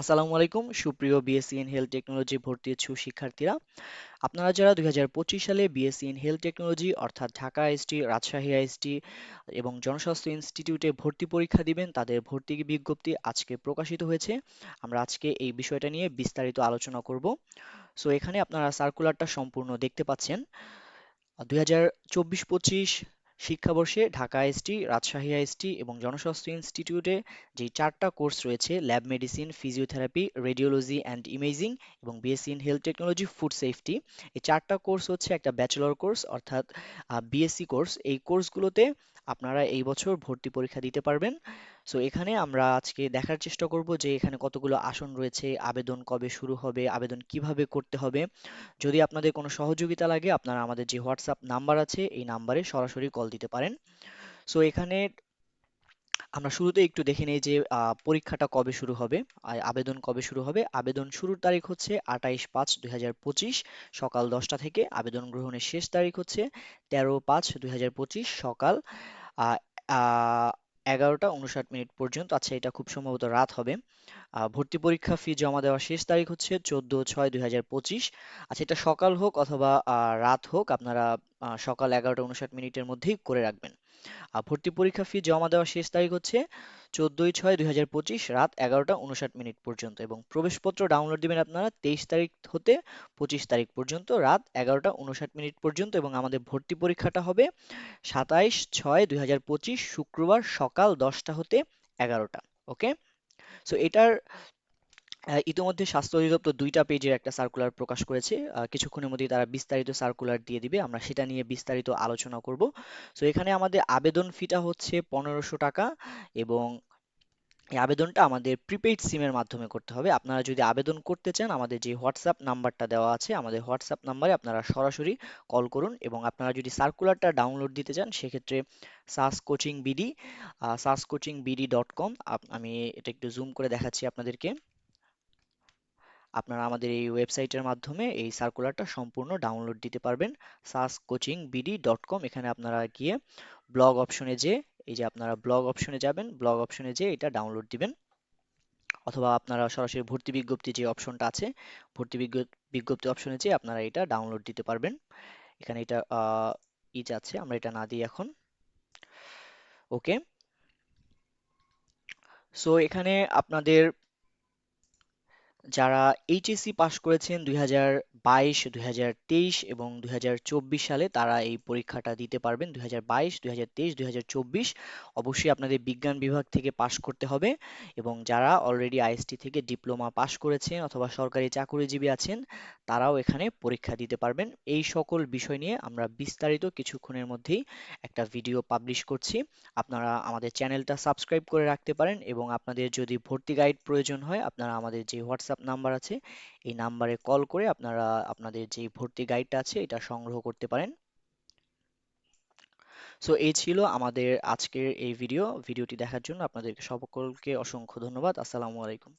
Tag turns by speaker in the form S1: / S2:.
S1: আসসালামু আলাইকুম, সুপ্রিয় বিএসসি ইন হেলথ টেকনোলজি ভর্তি ইচ্ছুক শিক্ষার্থীরা। আপনারা যারা দুই হাজার পঁচিশ সালে বিএসসি ইন হেলথ টেকনোলজি অর্থাৎ ঢাকা আইএসটি রাজশাহী আইএসটি এবং জনস্বাস্থ্য ইনস্টিটিউটে ভর্তি পরীক্ষা দিবেন, তাদের ভর্তি বিজ্ঞপ্তি আজকে প্রকাশিত হয়েছে। আমরা আজকে এই বিষয়টা নিয়ে বিস্তারিত আলোচনা করব। সো এখানে আপনারা সার্কুলারটা সম্পূর্ণ দেখতে পাচ্ছেন। দুই হাজার চব্বিশ পঁচিশ শিক্ষাবর্ষে ঢাকা আইএসটি রাজশাহী আইএসটি এবং জনস্বাস্থ্য ইনস্টিটিউটে যে চারটা কোর্স রয়েছে, lab medicine, physiotherapy, radiology and imaging এবং BSc in health technology, food safety. এই চারটা কোর্স হচ্ছে একটা ব্যাচেলর কোর্স অর্থাৎ বিএসসি কোর্স। এই কোর্সগুলোতে আপনারা এই বছর ভর্তি পরীক্ষা দিতে পারবেন। সো এখানে আমরা আজকে দেখার চেষ্টা করব যে এখানে কতগুলো আসন রয়েছে, আবেদন কবে শুরু হবে, আবেদন কীভাবে করতে হবে। যদি আপনাদের কোনো সহযোগিতা লাগে, আপনারা আমাদের যে হোয়াটসঅ্যাপ নাম্বার আছে, এই নাম্বারে সরাসরি কল দিতে পারেন। সো এখানে আমরা শুরুতে একটু দেখে নেই যে পরীক্ষাটা কবে শুরু হবে আবেদন কবে শুরু হবে। আবেদন শুরুর তারিখ হচ্ছে আঠাইশ পাঁচ দুই সকাল দশটা থেকে আবেদন গ্রহণের শেষ তারিখ হচ্ছে তেরো পাঁচ দুই সকাল। এগারোটা উনষাট মিনিট পর্যন্ত আচ্ছা এটা খুব সম্ভবত রাত হবে। ভর্তি পরীক্ষা ফি জমা দেওয়ার শেষ তারিখ হচ্ছে চোদ্দ ছয় দুই হাজার পঁচিশ। আচ্ছা এটা সকাল হোক অথবা রাত হোক, আপনারা সকাল এগারোটা উনষাট মিনিটের মধ্যেই করে রাখবেন। আর ভর্তি পরীক্ষা ফি জমা দেওয়ার শেষ তারিখ হচ্ছে চোদ্দই ছয় দুই হাজার পঁচিশ রাত এগারোটা উনষাট মিনিট পর্যন্ত এবং প্রবেশপত্র ডাউনলোড দিবেন আপনারা তেইশ তারিখ হতে পঁচিশ তারিখ পর্যন্ত রাত এগারোটা উনষাট মিনিট পর্যন্ত এবং আমাদের ভর্তি পরীক্ষাটা হবে সাতাইশ ছয় দুই হাজার পঁচিশ শুক্রবার সকাল দশটা হতে এগারোটা ওকে সো এটার ইতিমধ্যে স্বাস্থ্য অধিদপ্তর দুইটা পেজের একটা সার্কুলার প্রকাশ করেছে। কিছুক্ষণের মধ্যেই তারা বিস্তারিত সার্কুলার দিয়ে দিবে। আমরা সেটা নিয়ে বিস্তারিত আলোচনা করব। সো এখানে আমাদের আবেদন ফিটা হচ্ছে পনেরোশো টাকা এবং এই আবেদনটা আমাদের প্রিপেইড সিমের মাধ্যমে করতে হবে। আপনারা যদি আবেদন করতে চান, আমাদের যে হোয়াটসঅ্যাপ নাম্বারটা দেওয়া আছে, আমাদের হোয়াটসঅ্যাপ নাম্বারে আপনারা সরাসরি কল করুন এবং আপনারা যদি সার্কুলারটা ডাউনলোড দিতে চান, সেক্ষেত্রে SAS coaching BD SAS coaching BD dot com আমি এটা একটু জুম করে দেখাচ্ছি আপনাদেরকে। আপনারা আমাদের এই ওয়েবসাইটের মাধ্যমে এই সার্কুলারটা সম্পূর্ণ ডাউনলোড দিতে পারবেন। সাস কোচিং বিডি ডট কম এখানে আপনারা গিয়ে ব্লগ অপশনে যে এই যে আপনারা ব্লগ অপশনে যাবেন ব্লগ অপশনে যে এটা ডাউনলোড দিবেন। অথবা আপনারা সরাসরি ভর্তি বিজ্ঞপ্তি যে অপশনটা আছে, ভর্তি বিজ্ঞ- বিজ্ঞপ্তি অপশনে যে আপনারা এটা ডাউনলোড দিতে পারবেন। এখানে এটা ই যাচ্ছে, আমরা এটা না দিই এখন। ওকে সো এখানে আপনাদের যারা এইচএসসি পাশ করেছেন দুই হাজার বাইশ, দুই হাজার তেইশ এবং দুই হাজার চব্বিশ সালে, তারা এই পরীক্ষাটা দিতে পারবেন দুই হাজার বাইশ, দুই হাজার তেইশ, দুই হাজার চব্বিশ। অবশ্যই আপনাদের বিজ্ঞান বিভাগ থেকে পাশ করতে হবে এবং যারা অলরেডি আইএসটি থেকে ডিপ্লোমা পাশ করেছেন অথবা সরকারি চাকুরিজীবী আছেন, তারাও এখানে পরীক্ষা দিতে পারবেন। এই সকল বিষয় নিয়ে আমরা বিস্তারিত কিছুক্ষণের মধ্যেই একটা ভিডিও পাবলিশ করছি। আপনারা আমাদের চ্যানেলটা সাবস্ক্রাইব করে রাখতে পারেন এবং আপনাদের যদি ভর্তি গাইড প্রয়োজন হয়, আপনারা আমাদের যে হোয়াটসঅ্যাপ নাম্বার আছে। এই নাম্বারে কল করে আপনারা আপনাদের যে ভর্তি গাইডটা আছে, এটা সংগ্রহ করতে পারেন। সো এই ছিল আমাদের আজকের এই ভিডিও ভিডিওটি দেখার জন্য আপনাদেরকে সকলকে অসংখ্য ধন্যবাদ। আসসালামু আলাইকুম।